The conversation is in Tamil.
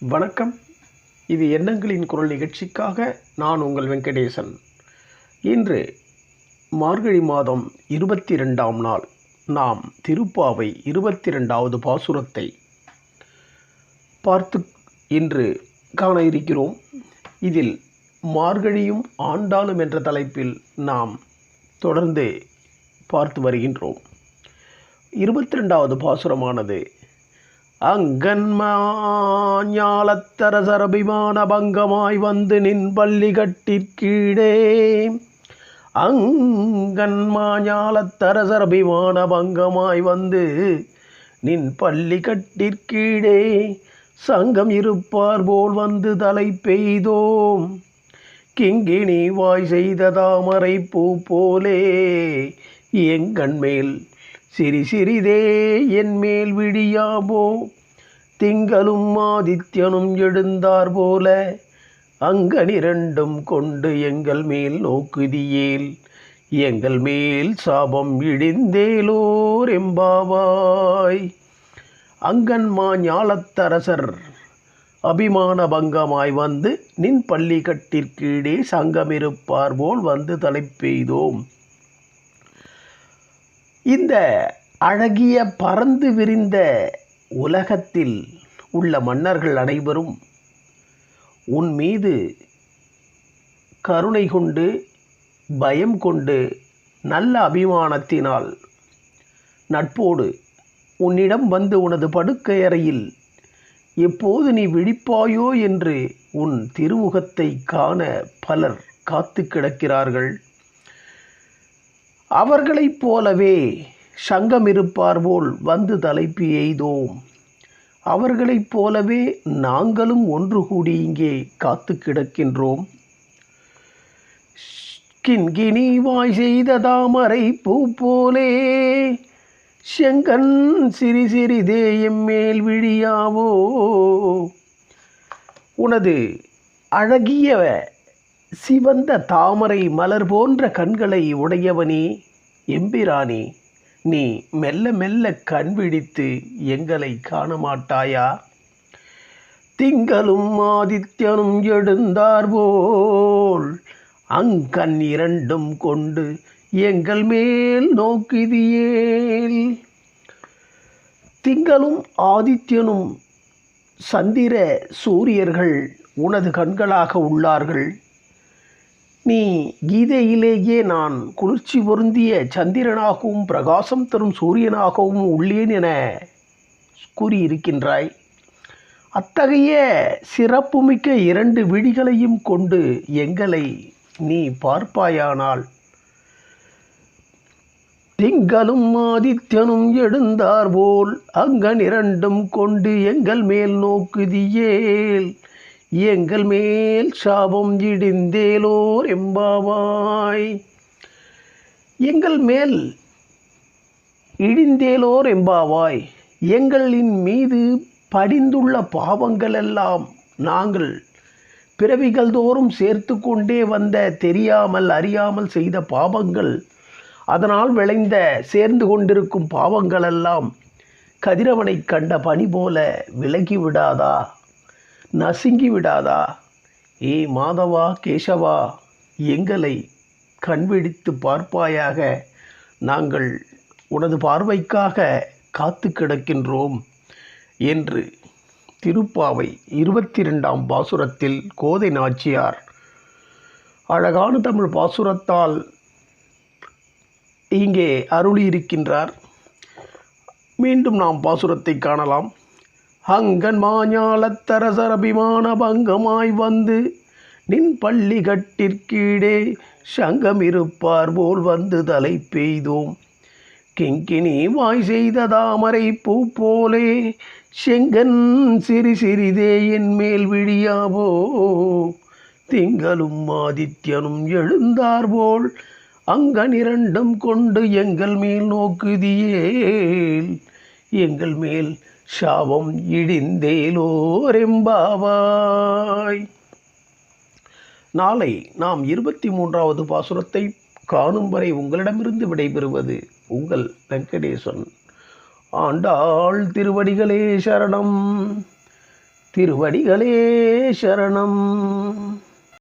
வணக்கம். இது எண்ணங்களின் குரல் நிகழ்ச்சிக்காக நான் உங்கள் வெங்கடேசன். இன்று மார்கழி மாதம் இருபத்தி ரெண்டாம் நாள். நாம் திருப்பாவை இருபத்தி ரெண்டாவது பாசுரத்தை பார்த்து இன்று காண இருக்கிறோம். இதில் மார்கழியும் ஆண்டாளும் என்ற தலைப்பில் நாம் தொடர்ந்து பார்த்து வருகின்றோம். இருபத்தி ரெண்டாவது பாசுரமானது அங்கன்மாஞாலத்தரசரபிமான பங்கமாய் வந்து நின் பள்ளி கட்டிற்கீழே அங்கன்மாஞாலத்தரசரபிமான பங்கமாய் வந்து நின் பள்ளி கட்டிற்கீழே சங்கம் இருப்பார் போல் வந்து தலை பெய்தோம். கிங்கிணி வாய் செய்த தாமரை பூ போலே. எங்கண் மேல் சிறி சிறிதே என் மேல் விடியாமோ திங்களும் ஆதித்யனும் எழுந்தார் போல அங்கனிரண்டும் கொண்டு எங்கள் மேல் நோக்குதியேல் எங்கள் மேல் சாபம் இடிந்தேலோர் எம்பாவாய். அங்கன்மா ஞாலத்தரசர் அபிமான பங்கமாய் வந்து நின் பள்ளி கட்டிற்கீடே சங்கமிருப்பார் போல் வந்து தலை பெய்தோம். இந்த அழகிய பறந்து விரிந்த உலகத்தில் உள்ள மன்னர்கள் அனைவரும் உன் மீது கருணை கொண்டு பயம் கொண்டு நல்ல அபிமானத்தினால் நட்போடு உன்னிடம் வந்து உனது படுக்கை அறையில் எப்போது நீ விழிப்பாயோ என்று உன் திருமுகத்தை காண பலர் காத்து கிடக்கிறார்கள். அவர்களைப் போலவே சங்கம் இருப்பார் போல் வந்து தலைப்பு எய்தோம். அவர்களைப் போலவே நாங்களும் ஒன்று கூடி இங்கே காத்து கிடக்கின்றோம். கிண்கிணி வாய் செய்த தாமரை பூ போலே செங்கன் சிறி சிறிதே எம்மேல் விழியாவோ. உனது அழகிய சிவந்த தாமரை மலர் போன்ற கண்களை உடையவனே எம்பிராணி நீ மெல்ல மெல்ல கண் விழித்து எங்களை காண மாட்டாயா திங்களும் ஆதித்யனும் எழுந்தார் போல் அங்கண் இரண்டும் கொண்டு எங்கள் மேல் நோக்கிதியேல் திங்களும் ஆதித்யனும் சந்திர சூரியர்கள் உனது கண்களாக உள்ளார்கள். நீ கீதையிலேயே நான் குளிர்ச்சி பொருந்திய சந்திரனாகவும் பிரகாசம் தரும் சூரியனாகவும் உள்ளேன் என கூறியிருக்கின்றாய். அத்தகைய சிறப்புமிக்க இரண்டு விழிகளையும் கொண்டு எங்களை நீ பார்ப்பாயானால் திங்களும் ஆதித்யனும் எழுந்தார் போல் அங்கன் இரண்டும் கொண்டு எங்கள் மேல் நோக்குதியேல் எங்கள் மேல் சாபம் இடிந்தேலோர் எம்பாவாய். எங்கள் மேல் இடிந்தேலோர் எம்பாவாய். எங்களின் மீது படிந்துள்ள பாவங்களெல்லாம் நாங்கள் பிறவிகள் தோறும் சேர்த்து கொண்டே வந்த தெரியாமல் அறியாமல் செய்த பாவங்கள் அதனால் விளைந்த சேர்ந்து கொண்டிருக்கும் பாவங்களெல்லாம் கதிரவனை கண்ட பனி போல விலகி விடாதா? நசுங்கி விடாதா ஏ மாதவா கேசவா எங்களை கண்விழித்து பார்ப்பாயாக. நாங்கள் உனது பார்வைக்காக காத்து கிடக்கின்றோம் என்று திருப்பாவை இருபத்தி ரெண்டாம் பாசுரத்தில் கோதை நாச்சியார். அழகான தமிழ் பாசுரத்தால் இங்கே அருளியிருக்கின்றார். மீண்டும் நாம் பாசுரத்தை காணலாம். அங்கன் மாஞாலத்தரசரபிமான பங்கமாய் வந்து நின் பள்ளி கட்டிற்கீடே சங்கம் இருப்பார் போல் வந்து தலை பெய்தோம். கிங்கினி வாய் செய்த தாமரை பூ போலே செங்கன் சிறி சிறிதே என் மேல் விழியாவோ திங்களும் ஆதித்யனும் எழுந்தார் போல் அங்கன் இரண்டும் கொண்டு எங்கள் மேல் நோக்குதியேல். எங்கள் மேல் சாபம் இடிந்தேலோரெம்பாவாய் நாளை நாம் இருபத்தி மூன்றாவது பாசுரத்தை காணும் வரை உங்களிடமிருந்து விடைபெறுவது உங்கள் வெங்கடேசன் ஆண்டாள் திருவடிகளே சரணம் திருவடிகளே சரணம்